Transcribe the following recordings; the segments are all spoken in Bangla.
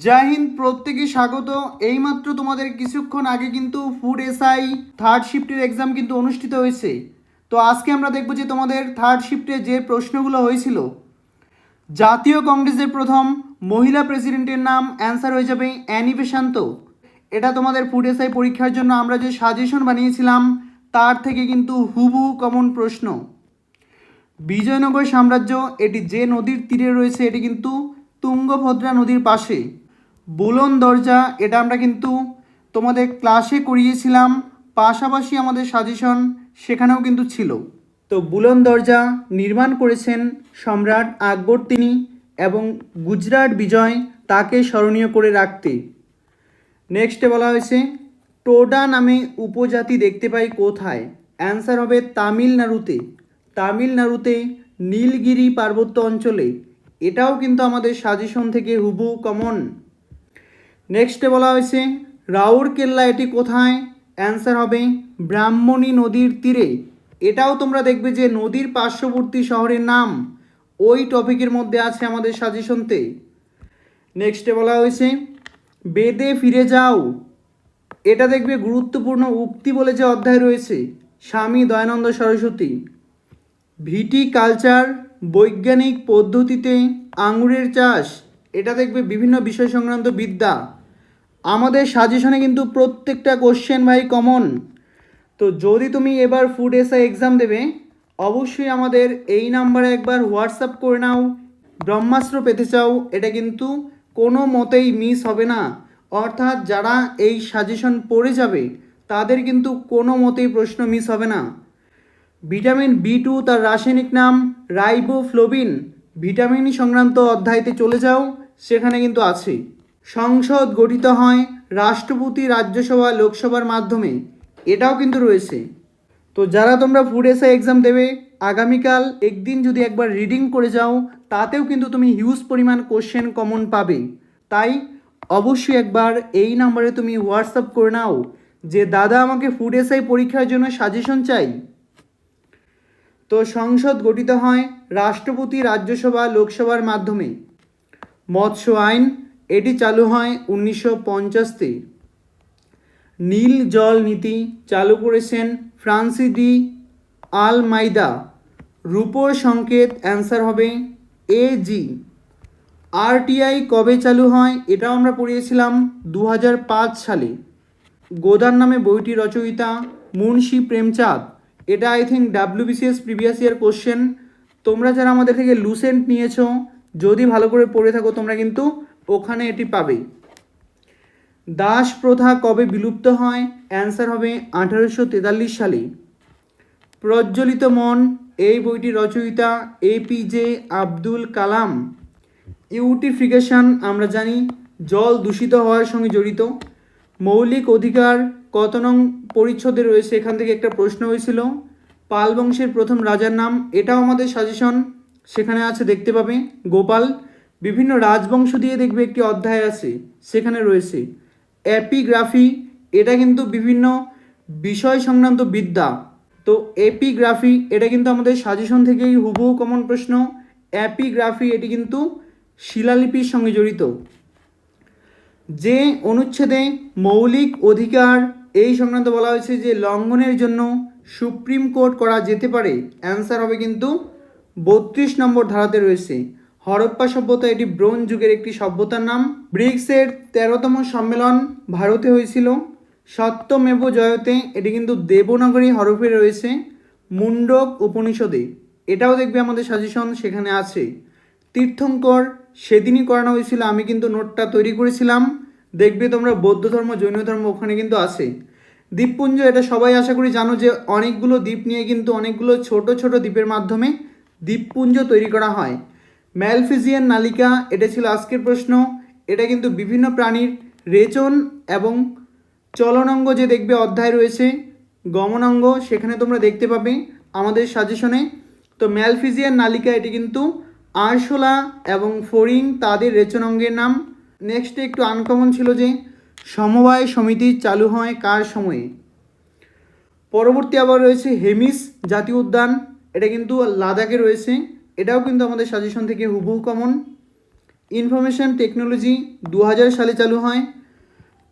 জয় হিন্দ প্রত্যেকে স্বাগত। এইমাত্র তোমাদের কিছুক্ষণ আগে কিন্তু ফুড এসআই থার্ড শিফটের এক্সাম কিন্তু অনুষ্ঠিত হয়েছে। তো আজকে আমরা দেখব যে তোমাদের থার্ড শিফটে যে প্রশ্নগুলো হয়েছিল। জাতীয় কংগ্রেসের প্রথম মহিলা প্রেসিডেন্টের নাম অ্যান্সার হয়ে যাবে অ্যানি বেসান্ত এটা তোমাদের ফুড এসআই পরীক্ষার জন্য আমরা যে সাজেশন বানিয়েছিলাম, তার থেকে কিন্তু হুবহু কমন প্রশ্ন। বিজয়নগর সাম্রাজ্য, এটি যে নদীর তীরে রয়েছে, এটি কিন্তু তুঙ্গভদ্রা নদীর পাশে। বুলন দরজা, এটা আমরা কিন্তু তোমাদের ক্লাসে করিয়েছিলাম, পাশাপাশি আমাদের সাজেশন সেখানেও কিন্তু ছিল। তো বুলন দরজা নির্মাণ করেছেন সম্রাট আকবর তিনি এবং গুজরাট বিজয় তাকে স্মরণীয় করে রাখতে। নেক্সটে বলা হয়েছে, টোডা নামে উপজাতি দেখতে পাই কোথায়? অ্যান্সার হবে তামিলনাড়ুতে। তামিলনাড়ুতে নীলগিরি পার্বত্য অঞ্চলে। এটাও কিন্তু আমাদের সাজেশন থেকে হুবু কমন নেক্সটে বলা হয়েছে রাউরকেল্লা এটি কোথায়? অ্যান্সার হবে, ব্রাহ্মণী নদীর তীরে। এটাও তোমরা দেখবে যে নদীর পার্শ্ববর্তী শহরের নাম। ওই টপিকের মধ্যে আছে আমাদের সাজেশনতে নেক্সটে বলা হয়েছে, বেদে ফিরে যাও। এটা দেখবে গুরুত্বপূর্ণ উক্তি বলে যে অধ্যায় রয়েছে, স্বামী দয়ানন্দ সরস্বতী। ভিটি কালচার, বৈজ্ঞানিক পদ্ধতিতে আঙুরের চাষ। এটা দেখবে বিভিন্ন বিষয় সংক্রান্ত বিদ্যা। আমাদের সাজেশনে কিন্তু প্রত্যেকটা কোশ্চেন ভাই কমন তো যদি তুমি এবার ফুড এসআই এক্সাম দেবে, অবশ্যই আমাদের এই নাম্বারে একবার হোয়াটসঅ্যাপ করে নাও। ব্রহ্মাস্ত্র পেতে চাও, এটা কিন্তু কোনো মতেই মিস হবে না। অর্থাৎ যারা এই সাজেশন পড়ে যাবে, তাদের কিন্তু কোনো মতেই প্রশ্ন মিস হবে না। ভিটামিন বি টু তার রাসায়নিক নাম রাইবোফ্লোবিন ভিটামিন সংক্রান্ত অধ্যায়তে চলে যাও, সেখানে কিন্তু আছে। সংসদ গঠিত হয় রাষ্ট্রপতি রাজ্যসভা, লোকসভার মাধ্যমে। এটাও কিন্তু রয়েছে। তো যারা তোমরা ফুড এসআই এক্সাম দেবে, আগামীকাল একদিন যদি একবার রিডিং করে যাও, তাতেও কিন্তু তুমি হিউজ পরিমাণ কোশ্চেন কমন পাবে। তাই অবশ্যই একবার এই নাম্বারে তুমি হোয়াটসঅ্যাপ করে নাও যে, দাদা, আমাকে ফুড এসআই পরীক্ষার জন্য সাজেশন চাই। তো সংসদ গঠিত হয় রাষ্ট্রপতি, রাজ্যসভা, লোকসভার মাধ্যমে। মৎস্য আইন এটি চালু হয় উনিশশো পঞ্চাশতে। নীল জল নীতি চালু করেছেন ফ্রান্সি ডি আল মাইদা রূপোর সংকেত অ্যান্সার হবে এ জি। আরটিআই কবে চালু হয় এটাও আমরা পড়িয়েছিলাম দু হাজার পাঁচ সালে। গোদার নামে বইটি রচয়িতা মুন্সি প্রেমচাঁদ। এটা I think WBCS previous year question তোমরা যারা আমাদের থেকে লুসেন্ট নিয়েছো, যদি ভালো করে পড়ে থাকো, তোমরা কিন্তু ওখানে এটি পাবে। দাস প্রথা কবে বিলুপ্ত হয়? অ্যান্সার হবে আঠারোশো তেতাল্লিশ সালে। প্রজ্বলিত মন, এই বইটি রচয়িতা এপিজে আব্দুল কালাম। ইউটিফিকেশন আমরা জানি, জল দূষিত হওয়ার সঙ্গে জড়িত। মৌলিক অধিকার কত নং পরিচ্ছদে রয়েছে? এখান থেকে একটা প্রশ্ন হয়েছিল। পাল বংশের প্রথম রাজার নাম, এটাও আমাদের সাজেশন সেখানে আছে, দেখতে পাবে। গোপাল বিভিন্ন রাজবংশ দিয়ে দেখবে একটি অধ্যায় আছে, সেখানে রয়েছে। অ্যাপিগ্রাফি এটা কিন্তু বিভিন্ন বিষয় সংক্রান্ত বিদ্যা। তো এপিগ্রাফি, এটা কিন্তু আমাদের সাজেশন থেকেই হুবহু কমন প্রশ্ন। অ্যাপিগ্রাফি এটি কিন্তু শিলালিপির সঙ্গে জড়িত। যে অনুচ্ছেদে মৌলিক অধিকার, এই সংক্রান্ত বলা হয়েছে যে লঙ্ঘনের জন্য সুপ্রিম কোর্ট করা যেতে পারে, অ্যান্সার হবে কিন্তু বত্রিশ নম্বর ধারাতে রয়েছে। হরপ্পা সভ্যতা এটি ব্রোঞ্জ যুগের একটি সভ্যতার নাম। ব্রিক্সের তেরোতম সম্মেলন ভারতে হয়েছিল। সত্যমেব জয়তে এটি কিন্তু দেবনাগরী হরফে রয়েছে মুন্ডক উপনিষদে। এটাও দেখবে আমাদের সাজেশন সেখানে আছে। তীর্থঙ্কর, সেদিনই করানো হয়েছিল, আমি কিন্তু নোটটা তৈরি করেছিলাম। দেখবে তোমরা বৌদ্ধ ধর্ম, জৈন ধর্ম ওখানে কিন্তু আছে। দ্বীপপুঞ্জ, এটা সবাই আশা করি জানো যে অনেকগুলো দ্বীপ নিয়ে কিন্তু অনেকগুলো ছোট ছোট দ্বীপের মাধ্যমে দ্বীপপুঞ্জ তৈরি করা হয়। ম্যালফিজিয়ান নালিকা, এটা ছিল আজকের প্রশ্ন। এটা কিন্তু বিভিন্ন প্রাণীর রেচন এবং চলনাঙ্গ যে দেখবে অধ্যায় রয়েছে, গমনাঙ্গ, সেখানে তোমরা দেখতে পাবে আমাদের সাজেশনে তো ম্যালফিজিয়ান নালিকা, এটি কিন্তু আরশোলা এবং ফরিং তাদের রেচনাঙ্গের নাম। নেক্সট একটু আনকমন ছিল যে, সমবায় সমিতি চালু হয় কার সময়ে? পরবর্তী আবার রয়েছে হেমিস জাতীয় উদ্যান, এটা কিন্তু লাদাখে রয়েছে। এটাও কিন্তু আমাদের সাজেশন থেকে হুবহু কমন ইনফরমেশন টেকনোলজি দু হাজার সালে চালু হয়।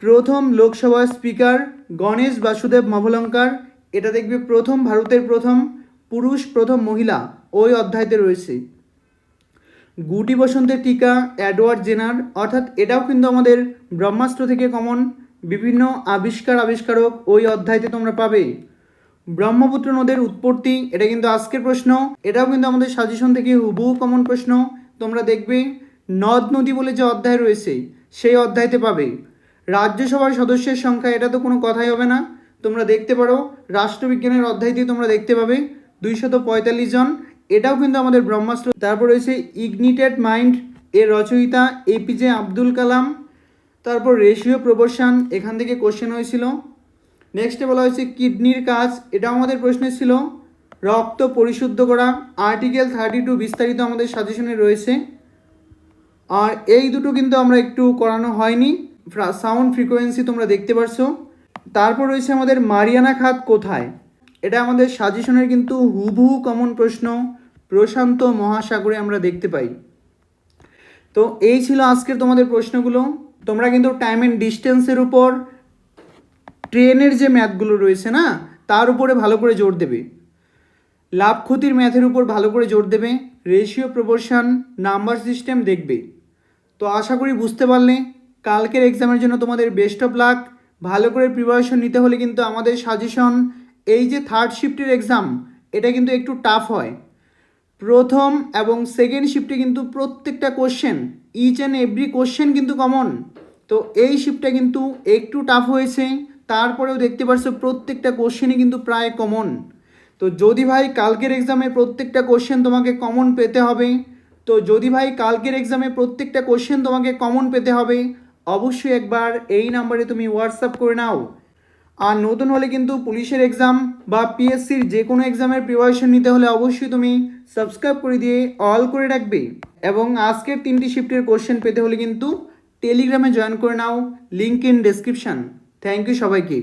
প্রথম লোকসভার স্পিকার গণেশ বাসুদেব মভলঙ্কার। এটা দেখবে প্রথম, ভারতের প্রথম পুরুষ প্রথম মহিলা ওই অধ্যায়তে রয়েছে। গুটি বসন্তের টিকা অ্যাডওয়ার্ড জেনার, অর্থাৎ এটাও কিন্তু আমাদের ব্রহ্মাস্ত্র থেকে কমন বিভিন্ন আবিষ্কার আবিষ্কারক ওই অধ্যায়তে তোমরা পাবে। ব্রহ্মপুত্র নদের উৎপত্তি, এটা কিন্তু আজকের প্রশ্ন। এটাও কিন্তু আমাদের সাজেশন থেকে হুবহু কমন প্রশ্ন। তোমরা দেখবে, নদ নদী বলে যে অধ্যায় রয়েছে, সেই অধ্যায়তে পাবে। রাজ্যসভার সদস্যের সংখ্যা, এটা তো কোনো কথাই হবে না। তোমরা দেখতে পারো, রাষ্ট্রবিজ্ঞানের অধ্যায়টি তোমরা দেখতে পাবে, দুইশত পঁয়তাল্লিশ জন। এটাও কিন্তু আমাদের ব্রহ্মাস্ত্র। তারপর রয়েছে ইগনিটেড মাইন্ড এর রচয়িতা এপিজে আব্দুল কালাম। তারপর রেশিও প্রবর্শন এখান থেকে কোশ্চেন হয়েছিল। নেক্সটে বলা হয়েছে কিডনির কাজ এটা আমাদের প্রশ্নে ছিল। রক্ত পরিশুদ্ধ করা আর্টিকেল থার্টি টু বিস্তারিত আমাদের সাজেশনে রয়েছে। আর এই দুটো কিন্তু আমরা একটু করানো হয়নি। সাউন্ড ফ্রিকোয়েন্সি তোমরা দেখতে পারছ। তারপর রয়েছে আমাদের মারিয়ানা খাত কোথায়? এটা আমাদের সাজেশনের কিন্তু হুবহু কমন প্রশ্ন। প্রশান্ত মহাসাগরে আমরা দেখতে পাই। তো এই ছিল আজকের তোমাদের প্রশ্নগুলো। তোমরা কিন্তু টাইম অ্যান্ড ডিস্টেন্সের উপর ট্রেনের যে ম্যাথগুলো রয়েছে না, তার উপরে ভালো করে জোর দেবে। লাভ ক্ষতির ম্যাথের উপর ভালো করে জোর দেবে। রেশিও প্রপোর্শন নাম্বার সিস্টেম দেখবে। তো আশা করি বুঝতে পারলে। কালকের এক্সামের জন্য তোমাদের বেস্ট অফ লাক ভালো করে প্রিপারেশন নিতে হলে কিন্তু আমাদের সাজেশন এই যে থার্ড শিফটের এক্সাম এটা কিন্তু একটু টাফ হয়। প্রথম এবং সেকেন্ড শিফটে কিন্তু প্রত্যেকটা question each and every question কিন্তু কমন তো এই শিফটটা কিন্তু একটু টাফ হয়েছে। তারপরেও দেখতে পারছ প্রত্যেকটা কোশ্চেনই কিন্তু প্রায় কমন তো যদি ভাই কালকের এক্সামে প্রত্যেকটা কোশ্চেন তোমাকে কমন পেতে হবে, তো যদি ভাই কালকের এক্সামে প্রত্যেকটা কোশ্চেন তোমাকে কমন পেতে হবে, অবশ্যই একবার এই নাম্বারে তুমি হোয়াটসঅ্যাপ করে নাও। আর নতুন হলে কিন্তু পুলিশের এক্সাম বা পিএসসির যে কোনো এক্সামের প্রিপারেশন নিতে হলে অবশ্যই তুমি সাবস্ক্রাইব করে দিয়ে অল করে রাখবে। এবং আজকের তিনটি শিফটের কোশ্চেন পেতে হলে কিন্তু টেলিগ্রামে জয়েন করে নাও link in description thank you সবাইকে।